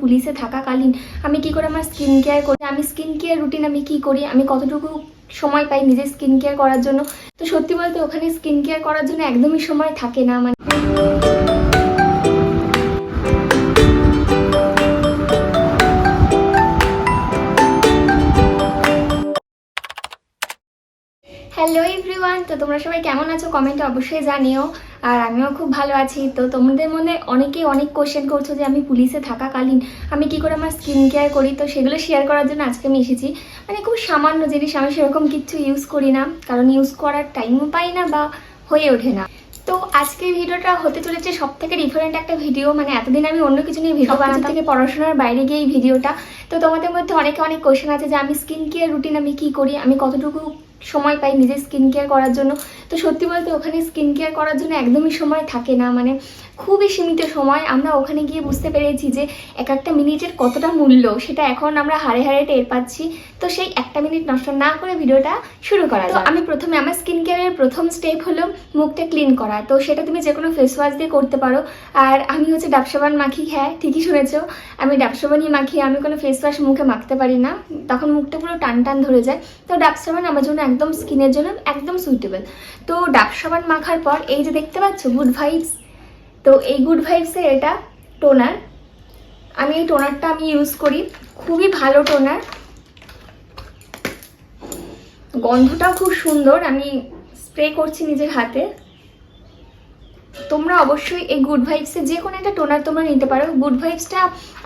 পুলিশে থাকাকালীন আমি কি করে আমার স্কিন কেয়ার করি? আমি স্কিন কেয়ার রুটিন আমি কি করি? আমি কতটুকু সময় পাই নিজের স্কিন কেয়ার করার জন্য? তো সত্যি বলতে ওখানে স্কিন কেয়ার করার জন্য একদমই সময় থাকে না মানে হ্যালো এভরিওয়ান তো তোমরা সবাই কেমন আছো? কমেন্টে অবশ্যই জানিও। আর আমিও খুব ভালো আছি। তো তোমাদের মনে অনেকেই অনেক কোশ্চেন করছ যে আমি পুলিশে থাকাকালীন আমি কি করে আমার স্কিন কেয়ার করি? তো সেগুলো শেয়ার করার জন্য আজকে আমি এসেছি। মানে খুব সামান্য জিনিস আমি সেরকম কিছু ইউজ করি না। কারণ ইউজ করার টাইমও পাই না বা হয়ে ওঠে না। তো আজকের ভিডিওটা হতে চলেছে সব থেকে ডিফারেন্ট একটা ভিডিও মানে এতদিন আমি অন্য কিছু নিয়ে ভিডিও বানাতাম। থেকে পড়াশোনার বাইরে গিয়ে এই ভিডিওটা তো তোমাদের মধ্যে অনেকে অনেক কোশ্চেন আছে যে আমি স্কিন কেয়ার রুটিন আমি কি করি? আমি কতটুকু সময় পাই নিজের স্কিন কেয়ার করার জন্য। তো সত্যি বলতে ওখানে স্কিন কেয়ার করার জন্য একদমই সময় থাকে না। মানে খুবই সীমিত সময়। আমরা ওখানে গিয়ে বুঝতে পেরেছি যে এক একটা মিনিটের কতটা মূল্য সেটা এখন আমরা হারে হারে টের পাচ্ছি। তো সেই একটা মিনিট নষ্ট না করে ভিডিওটা শুরু করা তো আমি প্রথমে আমার স্কিন কেয়ারের প্রথম স্টেপ হলো মুখটা ক্লিন করা। তো সেটা তুমি যে কোনো ফেস ওয়াশ দিয়ে করতে পারো। আর আমি হচ্ছে ডাবসাবান মাখি হ্যাঁ ঠিকই শুনেছো। আমি ডাবসাবানই মাখি আমি কোনো ফেস ওয়াশ মুখে মাখতে পারি না। তখন মুখটা পুরো টান টান ধরে যায়। তো ডাবসাবান আমার জন্য একদম স্কিনের জন্য একদম সুইটেবল তো ডাবসাবান মাখার পর এই যে দেখতে পাচ্ছ গুড ভাইবস তো এই গুড ভাইবসের এটা টোনার আমি এই টোনারটা আমি ইউজ করি। খুবই ভালো টোনার গন্ধটাও খুব সুন্দর। আমি স্প্রে করছি নিজের হাতে। তোমরা অবশ্যই এই গুড ভাইবসের যে কোনো একটা টোনার তোমরা নিতে পারো। গুড ভাইবসটা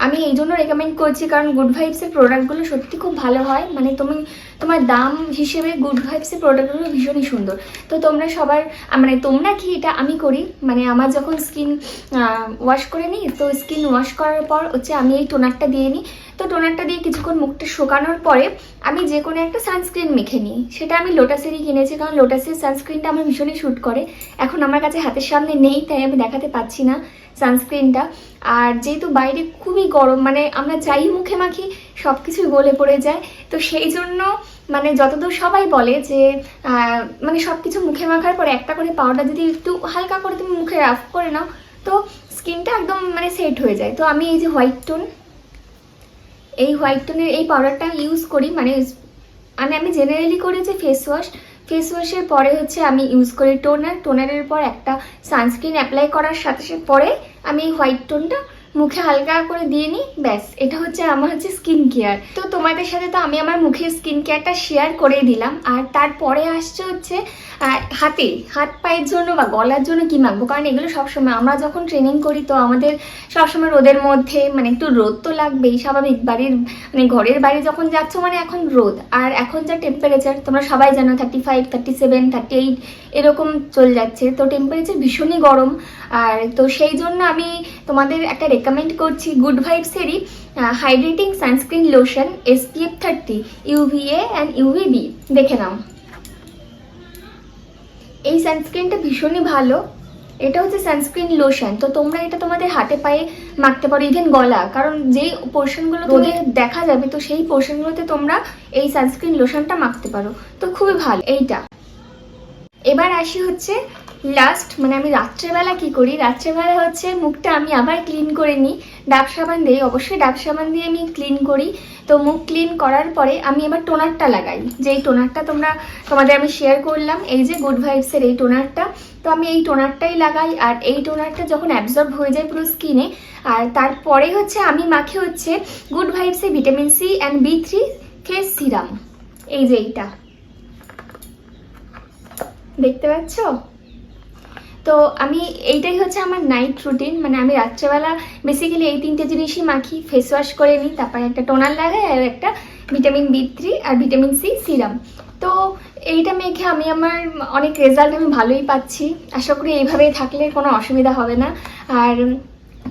আমি এই জন্য রেকমেন্ড করছি, কারণ গুড ভাইবসের প্রোডাক্টগুলো সত্যি খুব ভালো হয়। মানে তুমি, তোমার দাম হিসেবে গুড ভাইবসের প্রোডাক্টগুলো ভীষণই সুন্দর। তো তোমরা সবার মানে তোমরা কি এটা আমি করি? মানে আমার যখন স্কিন ওয়াশ করে নিই, তো স্কিন ওয়াশ করার পর হচ্ছে আমি এই টোনারটা দিয়ে নিই। তো টোনারটা দিয়ে কিছুক্ষণ মুখটা শুকানোর পরে আমি যে কোনো একটা সানস্ক্রিন মেখে নিই। সেটা আমি লোটাসেরই কিনেছি কারণ লোটাসের সানস্ক্রিনটা আমার ভীষণই শ্যুট করে। এখন আমার কাছে হাতের সামনে নেই, তাই আমি দেখাতে পাচ্ছি না সানস্ক্রিনটা আর যেহেতু বাইরে খুবই গরম মানে আমরা যাই মুখে মাখি সব কিছুই গলে পড়ে যায়। তো সেই জন্য মানে যতদূর সবাই বলে যে মানে সব কিছু মুখে মাখার পরে একটা করে পাউডার যদি একটু হালকা করে তুমি মুখে রাফ করে নাও, তো স্কিনটা একদম মানে সেট হয়ে যায়। তো আমি এই যে হোয়াইট টোন এই হোয়াইট টোনের এই পাউডারটা ইউজ করি মানে মানে আমি জেনারেলি করি যে ফেস ওয়াশ ফেস ওয়াশের পরে হচ্ছে আমি ইউজ করি টোনার টোনারের পর একটা সানস্ক্রিন অ্যাপ্লাই করার সাথে সাথে, পরে আমি এই হোয়াইট টোনটা মুখে হালকা করে দিয়ে নিই, ব্যাস। এটা হচ্ছে আমার হচ্ছে স্কিন কেয়ার তো তোমাদের সাথে তো আমি আমার মুখের স্কিন কেয়ারটা শেয়ার করে দিলাম। আর তারপরে আসছে হচ্ছে হাতে, হাত পায়ের জন্য বা গলার জন্য কি মাখবো? কারণ এগুলো সবসময় আমরা যখন ট্রেনিং করি তো আমাদের সবসময় রোদের মধ্যে মানে একটু রোদ তো লাগবেই, স্বাভাবিক বাড়ির মানে ঘরের বাইরে যখন যাচ্ছ মানে এখন রোদ। আর এখন যা টেম্পারেচার তোমরা সবাই জানো thirty five thirty seven thirty eight এরকম চলে যাচ্ছে। তো টেম্পারেচার ভীষণই গরম। আর তো সেই জন্য আমি তোমাদের একটা রেকমেন্ড করছি good ভাইবসেরই hydrating sunscreen lotion SPF thirty UVA and UVB দেখে নাও। এই সানস্ক্রিনটা ভীষণই ভালো। এটা হচ্ছে সানস্ক্রিন লোশন তো তোমরা এটা তোমাদের হাতে পায়ে মাখতে পারো ইভেন গলা। কারণ যেই পোর্শনগুলো রোদে দেখা যাবে তো সেই পোর্শনগুলোতে তোমরা এই সানস্ক্রিন লোশনটা মাখতে পারো। তো খুবই ভালো। এইটা। এবার আসি হচ্ছে লাস্ট মানে আমি রাত্রেবেলা কি করি? রাত্রেবেলা হচ্ছে মুখটা আমি আবার ক্লিন করে নিই। ডাব সাবান দিয়ে অবশ্যই ডাব সাবান দিয়ে আমি ক্লিন করি। তো মুখ ক্লিন করার পরে আমি এবার টোনারটা লাগাই। যে এই টোনারটা তোমরা, তোমাদের আমি শেয়ার করলাম, এই যে গুড ভাইবসের এই টোনারটা, তো আমি এই টোনারটাই লাগাই। আর এই টোনারটা যখন অ্যাবজর্ব হয়ে যায় পুরো স্কিনে আর তারপরে হচ্ছে আমি মাখে হচ্ছে good ভাইবসের vitamin C and B three face serum এই যে এইটা। দেখতে পাচ্ছ? তো আমি এইটাই হচ্ছে আমার নাইট রুটিন মানে আমি রাত্রেবেলা বেসিক্যালি এই তিনটে জিনিসই মাখি ফেস ওয়াশ করে নিই, তারপরে একটা টোনার লাগাই আর একটা ভিটামিন বি থ্রি আর ভিটামিন সি সিরাম তো এইটা মেখে আমি আমার অনেক রেজাল্ট আমি ভালোই পাচ্ছি। আশা করি এইভাবেই থাকলে কোনো অসুবিধা হবে না। আর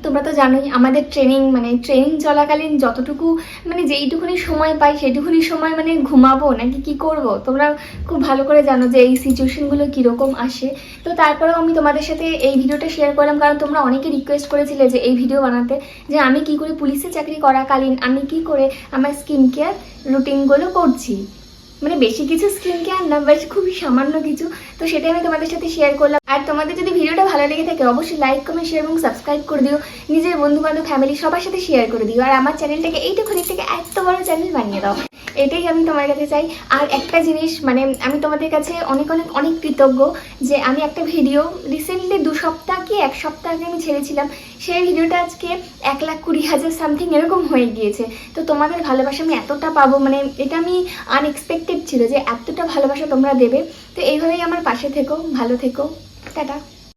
তোমরা তো জানোই, আমাদের ট্রেনিং মানে ট্রেনিং চলাকালীন যতটুকু মানে যেইটুকুনি সময় পাই সেইটুকুনি সময় মানে ঘুমাবো নাকি কি করব? তোমরা খুব ভালো করে জানো যে এই সিচুয়েশনগুলো কীরকম আসে। তো তারপরেও আমি তোমাদের সাথে এই ভিডিওটা শেয়ার করলাম, কারণ তোমরা অনেকে রিকোয়েস্ট করেছিলে যে এই ভিডিও বানাতে, যে আমি কি করে পুলিশে চাকরি করাকালীন, আমি কি করে আমার স্কিন কেয়ার রুটিনগুলো করছি। মানে বেশি কিছু স্কিন কেয়ার না বাট খুবই সামান্য কিছু। তো সেটাই আমি তোমাদের সাথে শেয়ার করলাম। আর তোমাদের যদি ভিডিওটা ভালো লেগে থাকে, অবশ্যই লাইক কমেন্ট শেয়ার এবং সাবস্ক্রাইব করে দিও। নিজের বন্ধু বান্ধব ফ্যামিলি সবার সাথে শেয়ার করে দিও। আর আমার চ্যানেলটাকে এইটুখানি থেকে এত বড় চ্যানেল বানিয়ে দাও। এটাই আমি তোমার কাছে চাই। আর একটা জিনিস মানে আমি তোমাদের কাছে অনেক অনেক অনেক কৃতজ্ঞ যে আমি একটা ভিডিও রিসেন্টলি দু সপ্তাহ কি এক সপ্তাহ আগে আমি ছেড়েছিলাম। সেই ভিডিওটা আজকে এক লাখ কুড়ি হাজার সামথিং এরকম হয়ে গিয়েছে। তো তোমাদের ভালোবাসা আমি এতটা পাবো মানে এটা আমি আনএক্সপেক্টেড ছিল যে এতটা ভালোবাসা তোমরা দেবে। তো এইভাবেই আমার পাশে থেকো, ভালো থেকো। টাটা।